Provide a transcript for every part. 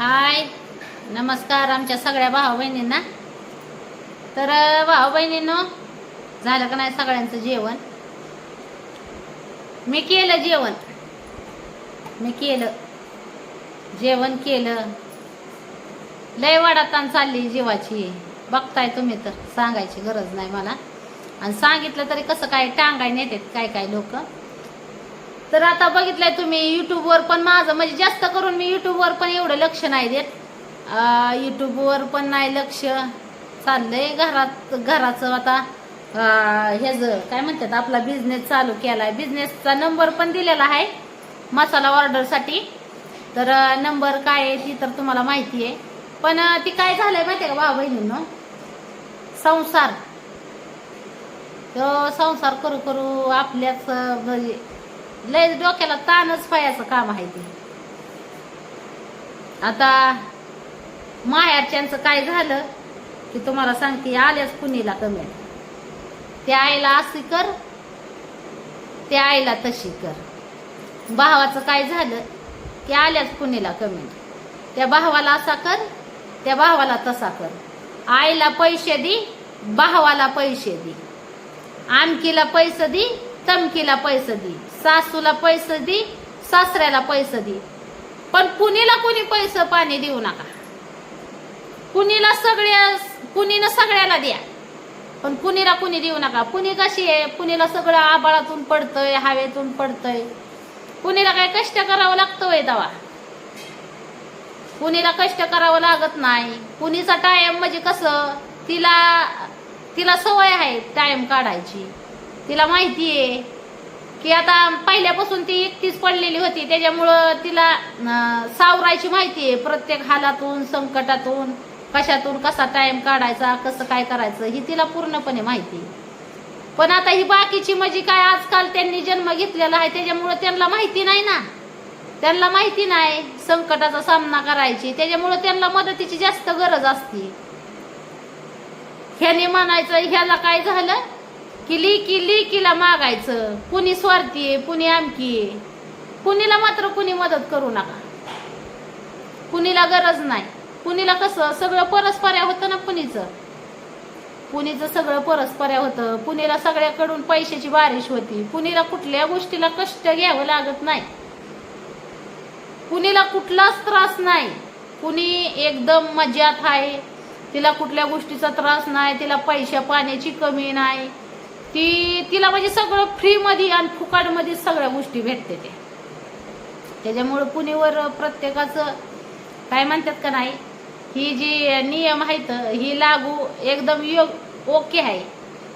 हाय. नमस्कार आमच्या सगळ्या भाऊ बहिणींना. तर भाऊ बहिणींनो झालं का नाही सगळ्यांचं जेवण? मी केलं जेवण. मी केलं. जेवण केलं. लय वाडातान चालली जीवाची. बघताय तुम्ही तर सांगायची गरज नाही मला. आणि सांगितलं तरी कसं काय टांगाय नेतात काय काय लोक? तर आता बघितलंय तुम्ही युट्यूबवर पण माझं म्हणजे जास्त करून मी युट्यूबवर पण एवढं लक्ष नाही देत. युट्यूबवर पण नाही लक्ष. चाललंय घरात घराचं आता हेज काय म्हणतात आपला बिझनेस चालू केलाय. बिझनेसचा नंबर पण दिलेला आहे मसाला ऑर्डरसाठी तर नंबर काय आहे ती तर तुम्हाला माहिती आहे. पण ती काय झालंय माहिती आहे का भाऊ बहिणींनो? संसार. तो संसार करू करू आपल्याच म्हणजे लय डोक्याला ताणच पायाचं काम आहे ते. आता माहेरच्यांचं काय झालं की तुम्हाला सांगते आल्याच कुणीला कमी त्या आईला अशी कर त्या आईला तशी कर. भावाचं काय झालं की आल्याच कुणीला कमी त्या भावाला असा कर त्या भावाला तसा कर. आईला पैसे दे भावाला पैसे दे. आमकीला पैसे दे तमकीला पैसे दे. सासूला पैसे दे सासऱ्याला पैसे दे. पण कुणीला कुणी पैसे पाणी देऊ नका. कुणीला सगळ्या कुणीनं सगळ्याला द्या. पण कुणीला कुणी देऊ नका. कुणी कशी आहे? कुणीला सगळं आबाळातून पडतंय हवेतून पडतंय. कुणीला काय कष्ट करावं लागतं वय दवा कुणीला कष्ट करावं लागत नाही. कुणीचा टायम म्हणजे कसं? तिला तिला सवय आहे टाइम काढायची. तिला माहिती आहे. की आता पहिल्यापासून ती एकटीच पडलेली होती त्याच्यामुळं तिला सावरायची माहिती आहे प्रत्येक हालातून संकटातून कशातून कसा टाइम काढायचा कसं काय करायचं ही तिला पूर्णपणे माहिती आहे. पण आता ही बाकीची म्हणजे काय आजकाल त्यांनी जन्म घेतलेला आहे त्याच्यामुळं त्यांना माहिती नाही ना. त्यांना माहिती नाही संकटाचा सामना करायची त्याच्यामुळं त्यांना मदतीची जास्त गरज असते. ह्याने म्हणायचं ह्याला काय झालं? की लिकी लिकीला मागायचं. कुणी स्वार्थी आहे कुणी आमकी आहे. कुणीला मात्र कुणी मदत करू नका. कुणीला गरज नाही. कुणीला कसं सगळं परस्पऱ्या होतं ना पुणीचं पुणीचं सगळं परस्पऱ्या होतं. पुणेला सगळ्याकडून पैशाची बारिश होती. पुणेला कुठल्या गोष्टीला कष्ट घ्यावं लागत नाही. कुणीला कुठलाच त्रास नाही. कुणी एकदम मजात आहे. तिला कुठल्या गोष्टीचा त्रास नाही. तिला पैशा पाण्याची कमी नाही. ती तिला म्हणजे सगळं फ्रीमध्ये आणि फुकाटमध्ये सगळ्या गोष्टी भेटते ते. त्याच्यामुळं पुणेवर प्रत्येकाचं काय म्हणतात का नाही ही जी नियम आहेत ही लागू एकदम योग ओके आहे.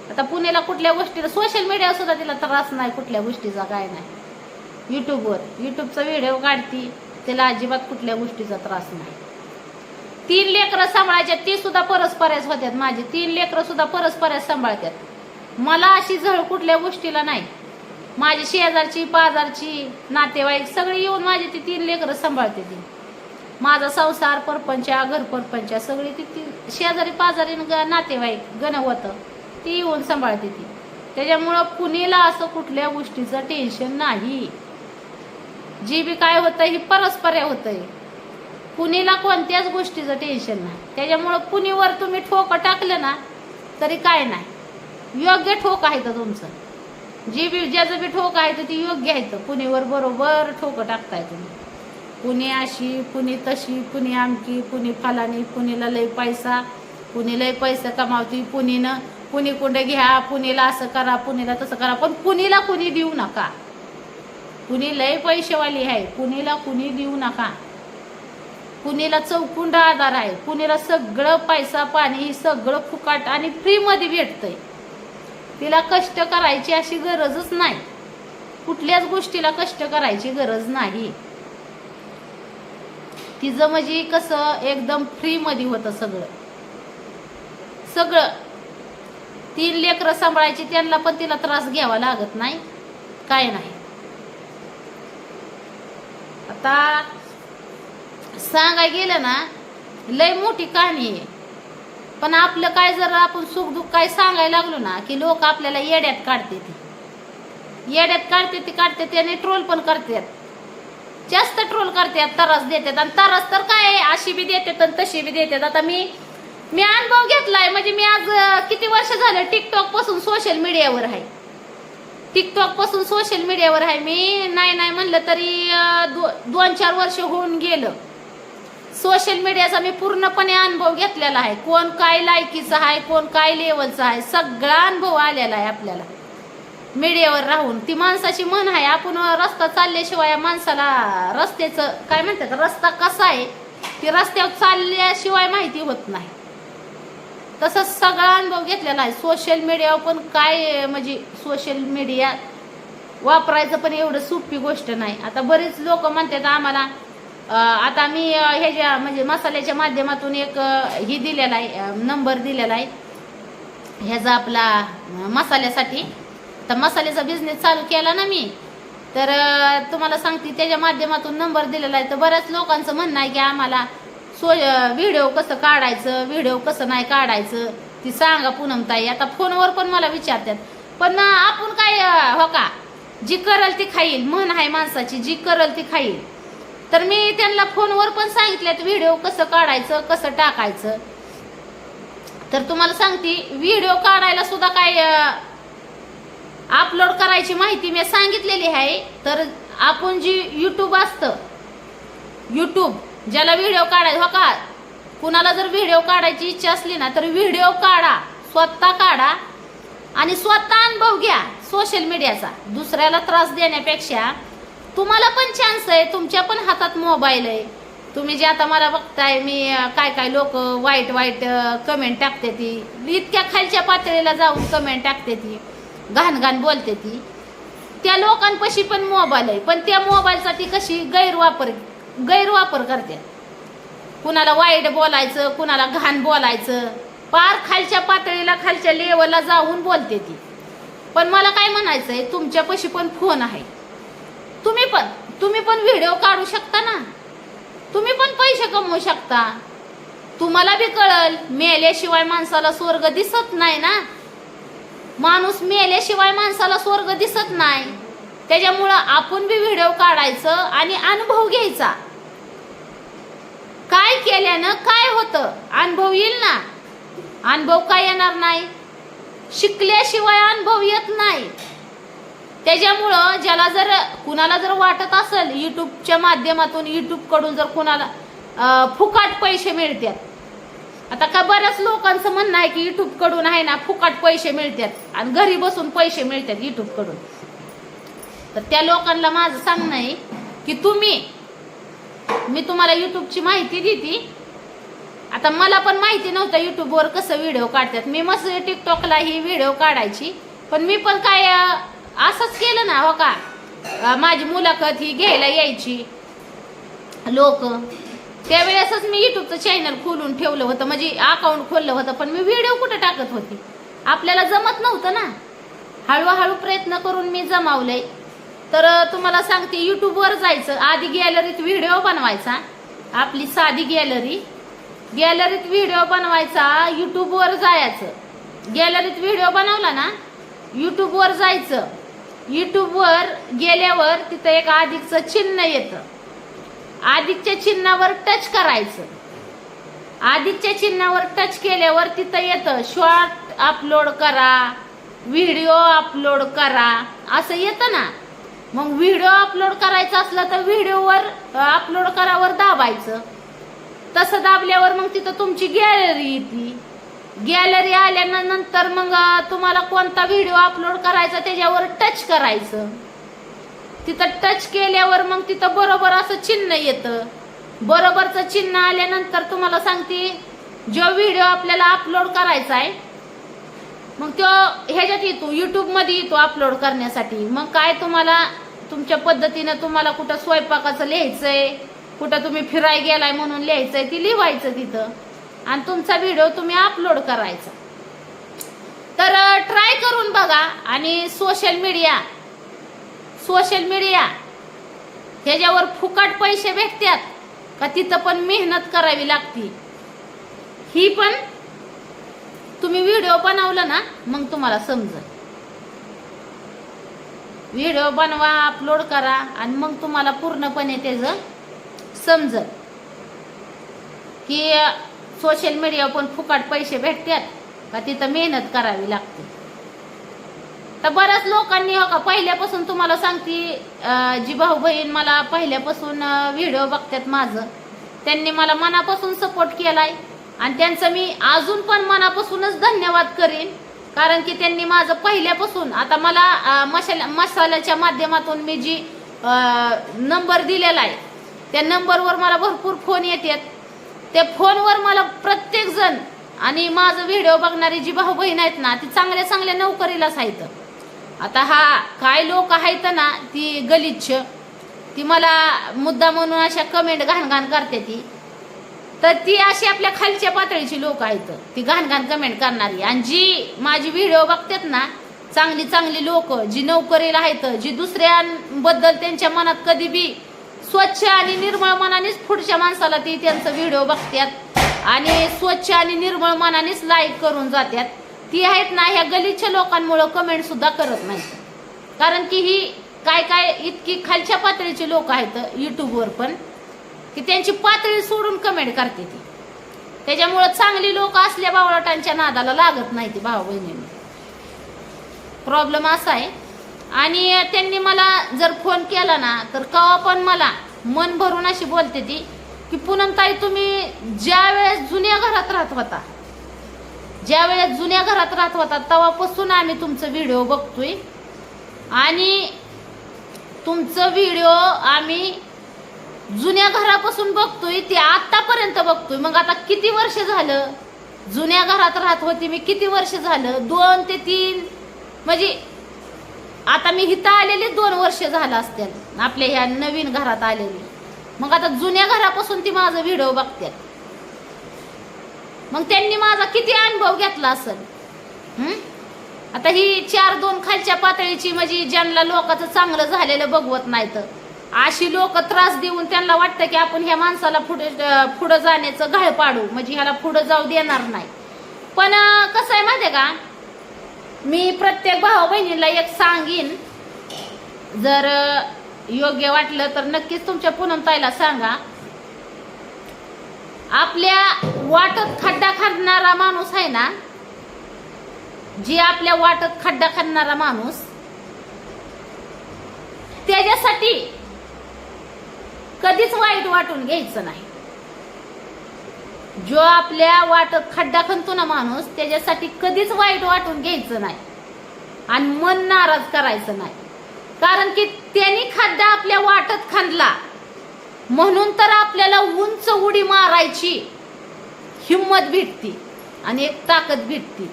आता पुण्याला कुठल्या गोष्टीला सोशल मीडिया सुद्धा तिला त्रास नाही कुठल्या गोष्टीचा काय नाही. युट्यूबवर युट्यूबचा व्हिडिओ काढती तिला अजिबात कुठल्या गोष्टीचा त्रास नाही. तीन लेकरं सांभाळायच्या ती सुद्धा परस्पऱ्याच होत्यात माझी. तीन लेकरं सुद्धा परस्पऱ्याच सांभाळतात मला अशी झळ कुठल्या गोष्टीला नाही. माझी शेजारची पाजारची नातेवाईक सगळी येऊन माझी ती तीन लेकरं सांभाळते ती. माझा संसार परपंच घर परपंच सगळी ती ती शेजारी पाजारी ग- नातेवाईक गण होतं ती येऊन सांभाळते ती. त्याच्यामुळं कुणीला असं कुठल्या गोष्टीचं टेन्शन नाही. जी बी काय होतं ही परस्पर होतंय. कुणीला कोणत्याच गोष्टीचं टेन्शन नाही. त्याच्यामुळं कुणीवर तुम्ही ठोकं टाकलं ना तरी काय नाही. योग्य ठोक आहे तर तुमचं. जी बी ज्याचं बी ठोक आहे तर ती योग्य आहे तर पुणेवर बरोबर ठोकं टाकताय तुम्ही. पुणे अशी पुणे तशी पुणे आमकी पुणे फलानी पुणेला लय पैसा कुणी लय पैसा कमावती पुणेनं कुणी कुठे घ्या पुणेला असं करा पुणेला तसं करा पण पुणेला कुणी देऊ नका. कुणी लय पैसेवाली आहे पुणेला कुणी देऊ नका. पुणेला चौकुंडा आधार आहे पुणेला सगळं पैसा पाणी सगळं फुकाट आणि फ्रीमध्ये भेटतंय. तिला कष्ट करायची अशी गरजच नाही. कुठल्याच गोष्टीला कष्ट करायची गरज नाही. तिचं म्हणजे कसं एकदम फ्रीमध्ये होतं सगळं. सगळं. तीन लेकरं सांभाळायची त्यांना पण तिला त्रास घ्यावा लागत नाही. काय नाही. आता सांगाय गेलं ना लय मोठी कहाणी आहे. पण आपलं काय जर आपण सुख दुःख काय सांगायला लागलो ना की लोक आपल्याला येड्यात काढते ते. येड्यात काढते ती काढते आणि ट्रोल पण करतात. जास्त ट्रोल करतात तरस देतात. आणि तरस तर काय आहे, अशी बी देतात आणि तशी बी देतात. आता मी मी अनुभव घेतलाय. म्हणजे मी आज किती वर्ष झालं टिकटॉकपासून सोशल मीडियावर आहे. टिकटॉकपासून सोशल मीडियावर आहे. मी नाही नाही म्हणलं तरी दोन चार वर्ष होऊन गेलं. सोशल मीडियाचा मी पूर्णपणे अनुभव घेतलेला आहे. कोण काय लायकीचं आहे कोण काय लेवलचं आहे सगळा अनुभव आलेला आहे आपल्याला. मीडियावर राहून. ती माणसाची मन आहे. आपण रस्ता चालल्याशिवाय या माणसाला रस्त्याचं काय म्हणतात रस्ता कसा आहे ती रस्त्यावर चालल्याशिवाय माहिती होत नाही. तसंच सगळा अनुभव घेतलेला आहे. सोशल मीडियावर पण काय म्हणजे सोशल मीडिया वापरायचं पण एवढं सोपी गोष्ट नाही. आता बरेच लोक म्हणतात आम्हाला आता मी हे ह्याच्या म्हणजे मसाल्याच्या माध्यमातून एक ही दिलेला आहे नंबर दिलेला आहे. ह्याचा आपला मसाल्यासाठी. तर मसाल्याचा बिझनेस चालू केला ना मी. तर तुम्हाला सांगते त्याच्या माध्यमातून नंबर दिलेला आहे. तर बऱ्याच लोकांचं म्हणणं आहे की आम्हाला सो व्हिडिओ कसं काढायचं व्हिडिओ कसं नाही काढायचं ती सांगा पूनमताई आता फोनवर पण मला विचारतात. पण आपण काय हो का? जी करल ती खाईल म्हण आहे माणसाची जी करल ती खाईल. तर मी त्यांना फोनवर पण सांगितलेत व्हिडिओ कसं काढायचं कसं टाकायचं? तर तुम्हाला सांगते व्हिडिओ काढायला सुद्धा काय अपलोड करायची माहिती मी सांगितलेली आहे तर आपण जी युट्यूब असतं युट्यूब ज्याला व्हिडिओ काढायचा हो का? कुणाला जर व्हिडिओ काढायची इच्छा असली ना तर व्हिडिओ काढा स्वतः काढा आणि स्वतः अनुभव घ्या सोशल मीडियाचा. दुसऱ्याला त्रास देण्यापेक्षा तुम्हाला पण चान्स आहे. तुमच्या पण हातात मोबाईल आहे. तुम्ही जे आता मला बघताय मी काय काय लोक वाईट वाईट कमेंट टाकते ती. इतक्या खालच्या पातळीला जाऊन कमेंट टाकते ती. घाण घाण बोलते ती. त्या लोकांपाशी पण मोबाईल आहे. पण त्या मोबाईलचा ती कशी गैरवापर गैरवापर करते. कुणाला वाईट बोलायचं कुणाला घाण बोलायचं. पार खालच्या पातळीला खालच्या लेवलला जाऊन बोलते ती. पण मला काय म्हणायचं आहे तुमच्यापाशी पण फोन आहे. तुम्ही पण तुम्ही पण व्हिडिओ काढू शकता ना? तुम्ही पण पैसे कमवू शकता. तुम्हाला बी कळल मेल्याशिवाय माणसाला स्वर्ग दिसत नाही ना? माणूस मेल्याशिवाय माणसाला स्वर्ग दिसत नाही. त्याच्यामुळं आपण बी व्हिडिओ काढायचं आणि अनुभव घ्यायचा. काय केल्यानं काय होतं? अनुभव येईल ना? अनुभव काय येणार नाही? शिकल्याशिवाय अनुभव येत नाही. त्याच्यामुळं ज्याला जर कुणाला जर वाटत असेल युट्यूबच्या माध्यमातून यूट्यूबकडून जर कुणाला फुकाट पैसे मिळतात. आता का बऱ्याच लोकांचं म्हणणं आहे की यूट्यूबकडून आहे ना फुकाट पैसे मिळतात. आणि घरी बसून पैसे मिळतात यूट्यूबकडून तर त्या लोकांना माझं सांगणं आहे की तुम्ही मी तुम्हाला युट्यूबची माहिती देते. आता मला पण माहिती नव्हतं युट्यूबवर कसं व्हिडिओ काढतात. मी मस्त टिकटॉकला ही व्हिडिओ काढायची. पण मी पण काय असंच केलं ना हो का? माझी मुलाखत ही घ्यायला यायची. लोक. त्यावेळेसच मी युट्यूबचं चॅनल खोलून ठेवलं होतं. म्हणजे अकाउंट खोललं होतं पण मी व्हिडिओ कुठं टाकत होती? आपल्याला जमत नव्हतं ना. हळूहळू प्रयत्न करून मी जमावलंय. तर तुम्हाला सांगते युट्यूबवर जायचं. आधी गॅलरीत व्हिडिओ बनवायचा. आपली साधी गॅलरी गॅलरीत व्हिडिओ बनवायचा युट्यूबवर जायचं. गॅलरीत व्हिडिओ बनवला ना युट्यूबवर जायचं. युट्यूबवर गेल्यावर तिथं एक अधिकचं चिन्ह येतं. अधिकच्या चिन्हावर टच करायचं. अधिकच्या चिन्हावर टच केल्यावर तिथं येतं शॉर्ट अपलोड करा व्हिडिओ अपलोड करा असं येतं ना. मग व्हिडिओ अपलोड करायचा असला तर व्हिडिओवर अपलोड करावर दाबायचं. तसं दाबल्यावर मग तिथं तुमची गॅलरी येते. गॅलरी आल्यानंतर मग तुम्हाला कोणता व्हिडिओ अपलोड करायचा त्याच्यावर टच करायचं. तिथं टच केल्यावर मग तिथं बरोबर असं चिन्ह येतं. बरोबरचं चिन्ह आल्यानंतर तुम्हाला सांगते जो व्हिडिओ आपल्याला अपलोड करायचा आहे मग तो ह्याच्यात येतो युट्यूबमध्ये येतो अपलोड करण्यासाठी. मग काय तुम्हाला तुमच्या पद्धतीनं तुम्हाला कुठं स्वयंपाकाचं लिहायचंय कुठं तुम्ही फिराय गेलाय म्हणून लिहायचंय ती लिहायचं तिथं. आणि तुमचा व्हिडिओ तुम्ही अपलोड करायचा. तर ट्राय करून बघा आणि सोशल मीडिया सोशल मीडिया ह्याच्यावर फुकट पैसे भेटतात का तिथं पण मेहनत करावी लागते. ही पण तुम्ही व्हिडिओ बनवलं ना मग तुम्हाला समजेल. व्हिडिओ बनवा अपलोड करा आणि मग तुम्हाला पूर्णपणे त्याचं समजल. की सोशल मीडिया पण फुकट पैसे भेटतात. का तिथं मेहनत करावी लागते. तर बऱ्याच लोकांनी हो का पहिल्यापासून तुम्हाला सांगते जी भाऊ बहीण मला पहिल्यापासून व्हिडिओ बघतात माझं त्यांनी मला मनापासून सपोर्ट केलाय. आणि त्यांचं मी अजून पण मनापासूनच धन्यवाद करीन. कारण की त्यांनी माझं पहिल्यापासून आता मला अं, मसाल्याच्या माध्यमातून मी जी नंबर दिलेला आहे त्या नंबरवर मला भरपूर फोन येतात. त्या फोनवर मला प्रत्येक जण आणि माझं व्हिडिओ बघणारी जी भाऊ बहीण आहेत ना ती चांगल्या चांगल्या नोकरीलाच आहेत आता हा काय लोक आहेत ना ती गलिच्छ. ती मला मुद्दा म्हणून अशा कमेंट घाण घाण करते ती. तर ती अशी आपल्या खालच्या पातळीची लोक आहेत. ती घाणघाण कमेंट करणारी. आणि जी माझी व्हिडिओ बघतात ना चांगली चांगली लोक जी नोकरीला आहेत जी दुसऱ्यांबद्दल त्यांच्या मनात कधी बी स्वच्छ आणि निर्मळ मनानेच पुढच्या माणसाला ती त्यांचं व्हिडिओ बघतात आणि स्वच्छ आणि निर्मळ मनानेच लाईक करून जातात ती आहेत ना ह्या गलीच्या लोकांमुळं कमेंट सुद्धा करत नाही कारण की ही काय काय इतकी खालच्या पातळीची लोक आहेत युट्यूबवर पण की त्यांची पातळी सोडून कमेंट करते ती. त्याच्यामुळं चांगली लोक असल्या बावळाटांच्या नादाला लागत नाही ती भाऊ बहिणींनी प्रॉब्लेम असा आहे आणि त्यांनी मला जर फोन केला ना तर कवा पण मला मन भरून अशी बोलते ती की पूनमताई तुम्ही ज्या वेळेस जुन्या घरात राहत होता ज्या वेळेस जुन्या घरात राहत होता तेव्हापासून आम्ही तुमचं व्हिडिओ बघतोय. आणि तुमचं व्हिडिओ आम्ही जुन्या घरापासून बघतोय ते आतापर्यंत बघतोय. मग आता किती वर्ष झालं? जुन्या घरात राहत होती मी किती वर्ष झालं? दोन ते तीन म्हणजे आता मी इथं आलेली दोन वर्ष झालं असतील. आपल्या ह्या नवीन घरात आलेली. मग आता जुन्या घरापासून ती माझा व्हिडिओ बघतात मग त्यांनी माझा किती अनुभव घेतला असेल? आता ही चार दोन खालच्या पातळीची म्हणजे ज्यांना लोकांचं चांगलं झालेलं बघवत नाहीत अशी लोक त्रास देऊन त्यांना वाटतं की आपण ह्या माणसाला पुढे पुढं जाण्याचं घाळ पाडू. म्हणजे ह्याला पुढं जाऊ देणार नाही. पण कसं आहे माहिती का? मी प्रत्येक भाऊ बहिणीला एक सांगीन. जर योग्य वाटलं तर नक्कीच तुमच्या पूनमताईला सांगा. आपल्या वाटत खड्डा खाणारा माणूस आहे ना जी आपल्या वाटत खड्डा खाणारा माणूस त्याच्यासाठी कधीच वाईट वाटून घ्यायचं नाही. जो आपल्या वाटत खड्डा खणतो ना माणूस त्याच्यासाठी कधीच वाईट वाटून घ्यायचं नाही. आणि मन नाराज करायचं नाही. कारण की त्यांनी खड्डा आपल्या वाटत खांदला म्हणून तर आपल्याला उंच उडी मारायची हिंमत भेटती आणि एक ताकद भेटती.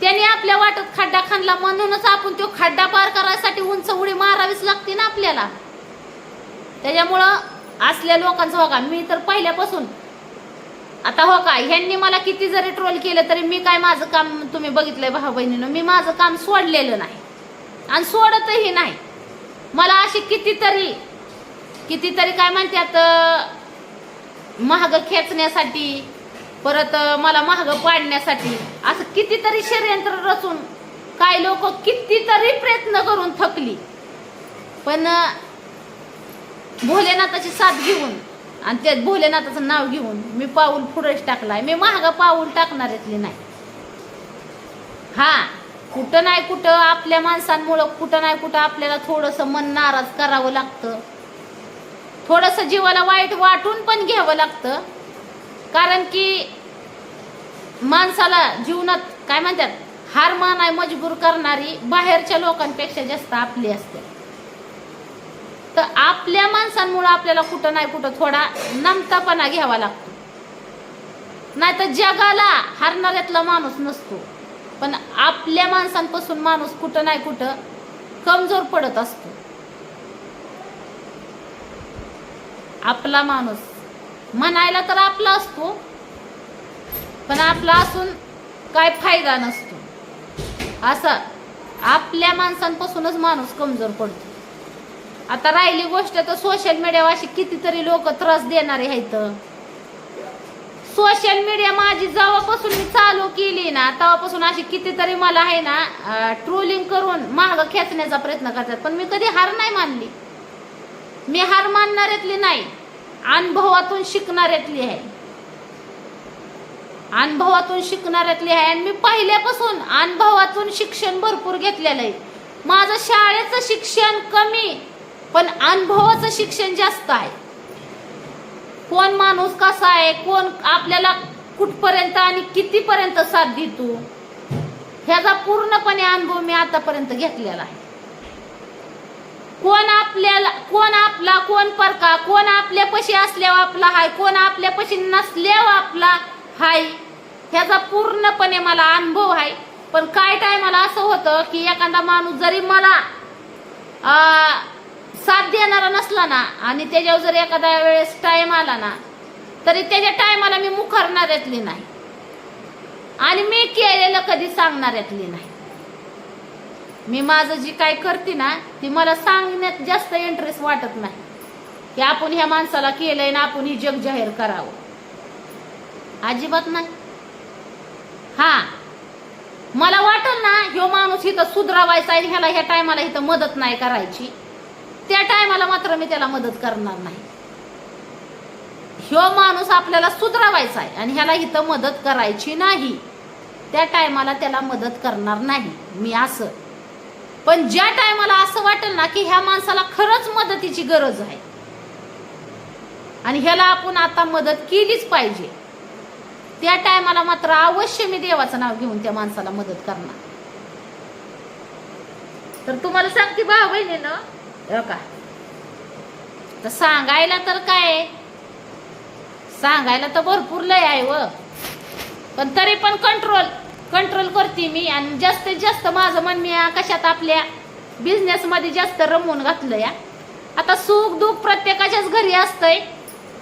त्याने आपल्या वाटत खड्डा खांदला म्हणूनच आपण तो खड्डा पार करायसाठी उंच उडी मारावीच लागते ना आपल्याला. त्याच्यामुळं असल्या लोकांचं बघा मी तर पहिल्यापासून आता हो का ह्यांनी मला किती जरी ट्रोल केलं तरी मी काय माझं काम तुम्ही बघितलंय भाऊ बहिणीनं? मी माझं काम सोडलेलं नाही. आणि सोडतही नाही. मला अशी कितीतरी कितीतरी काय म्हणतात महाग खेचण्यासाठी परत मला महाग पाडण्यासाठी असं कितीतरी षडयंत्र रचून काय लोक कितीतरी प्रयत्न करून थकली. पण भोलेनाथाची साथ घेऊन आणि त्यात भोलेनाथाचं नाव घेऊन मी पाऊल पुढेच टाकलाय. मी महाग पाऊल टाकणार येतली नाही. हा कुठं नाही कुठं आपल्या माणसांमुळं कुठं नाही कुठं आपल्याला थोडंसं मन नाराज करावं लागतं. थोडंसं जीवाला वाईट वाटून पण घ्यावं लागतं. कारण की माणसाला जीवनात काय म्हणतात हार मानाय मजबूर करणारी बाहेरच्या लोकांपेक्षा जास्त आपली असते. तर आपल्या माणसांमुळं आपल्याला कुठं नाही कुठं थोडा नमतापणा घ्यावा लागतो. नाही तर जगाला हरणाऱ्यातला माणूस नसतो. पण आपल्या माणसांपासून माणूस कुठं नाही कुठं कमजोर पडत असतो. आपला माणूस म्हणायला तर आपला असतो पण आपला असून काय फायदा नसतो. असं आपल्या माणसांपासूनच माणूस कमजोर पडतो. आता राहिली गोष्ट तर सोशल मीडियावर अशी कितीतरी लोक त्रास देणारे आहेत. सोशल मीडिया माझी जेव्हापासून मी चालू केली ना तेव्हापासून अशी कितीतरी मला आहे ना ट्रोलिंग करून माग खेचण्याचा प्रयत्न करतात. पण मी कधी हार नाही मानली. मी हार मानणाऱ्यातली नाही अनुभवातून शिकणाऱ्यातली आहे. अनुभवातून शिकणाऱ्यातली आहे आणि मी पहिल्यापासून अनुभवातून शिक्षण भरपूर घेतलेलं आहे. माझं शाळेचं शिक्षण कमी पण अनुभवाचं शिक्षण जास्त आहे. कोण माणूस कसा आहे कोण आपल्याला कुठपर्यंत आणि कितीपर्यंत साथ देतो ह्याचा पूर्णपणे अनुभव मी आतापर्यंत घेतलेला आहे. कोण आपल्याला कोण आपला कोण परका कोण आपल्यापाशी असल्यावर आपला हाय कोण आपल्यापाशी नसल्यावर आपला हाय ह्याचा पूर्णपणे मला अनुभव आहे. पण काय टायमाला असं होतं की एखादा माणूस जरी मला साथ देणारा नसला ना आणि त्याच्यावर जर एखाद्या वेळेस टाईम आला ना तरी त्याच्या टायमाला मी मुखरणाऱ्यातली नाही. आणि मी केलेलं कधी सांगणाऱ्यातली नाही. मी माझं जी काय करते ना ती मला सांगण्यात जास्त इंटरेस्ट वाटत नाही. की आपण ह्या माणसाला केलंय ना आपण ही जग जाहीर करावं. अजिबात नाही. हा. मला वाटल ना ह्यो माणूस इथं सुधरावायचा आहे ह्याला ह्या टायमाला इथं मदत नाही करायची. त्या टायमाला मात्र मी त्याला मदत करणार नाही. ह्यो माणूस आपल्याला सुधरावायचा आहे आणि ह्याला इथं मदत करायची नाही. त्या टायमाला त्याला मदत करणार नाही. मी असं. पण ज्या टायमाला असं वाटेल ना की ह्या माणसाला खरंच मदतीची गरज आहे. आणि ह्याला आपण आता मदत केलीच पाहिजे. त्या टायमाला मात्र अवश्य मी देवाचं नाव घेऊन त्या माणसाला मदत करणार. तर तुम्हाला सांगते भाव बहिणीनं का तर सांगायला तर काय? सांगायला तर भरपूर लय आहे व. पण तरी पण कंट्रोल कंट्रोल करते मी आणि जास्तीत जास्त माझं मन मी कशात आपल्या बिझनेसमध्ये जास्त रमवून घातलं या आता सुख दुःख प्रत्येकाच्याच घरी असतंय.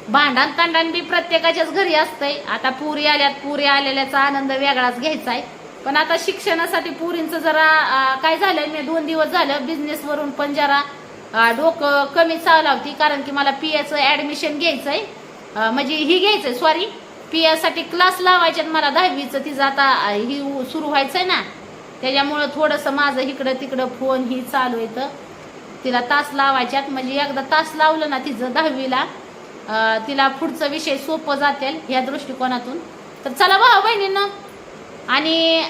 भांडण तांडण बी प्रत्येकाच्याच घरी असतंय. आता पुरी आल्यात पुरी आलेल्याचा आनंद वेगळाच घ्यायचा आहे पण आता शिक्षणासाठी पुरींचं जरा काय झालं मी दोन दिवस झालं बिझनेस वरून पण जरा डोकं कमी चालवती कारण की मला पी एचं ॲडमिशन घ्यायचं आहे म्हणजे ही घ्यायचं आहे सॉरी पी साठी क्लास लावायच्यात मला दहावीचं तिचं आता ही सुरू व्हायचं आहे ना. त्याच्यामुळं थोडंसं माझं इकडं तिकडं फोन ही चालू येतं तिला तास लावायच्यात म्हणजे एकदा तास लावलं ना तिचं दहावीला तिला पुढचा विषय सोपं जातील ह्या दृष्टिकोनातून. तर चला भाऊ बहिणींनो. आणि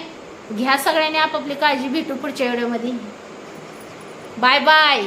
घ्या सगळ्यांनी आपापली काळजी भेटू पुढच्या व्हिडिओमध्ये. Bye bye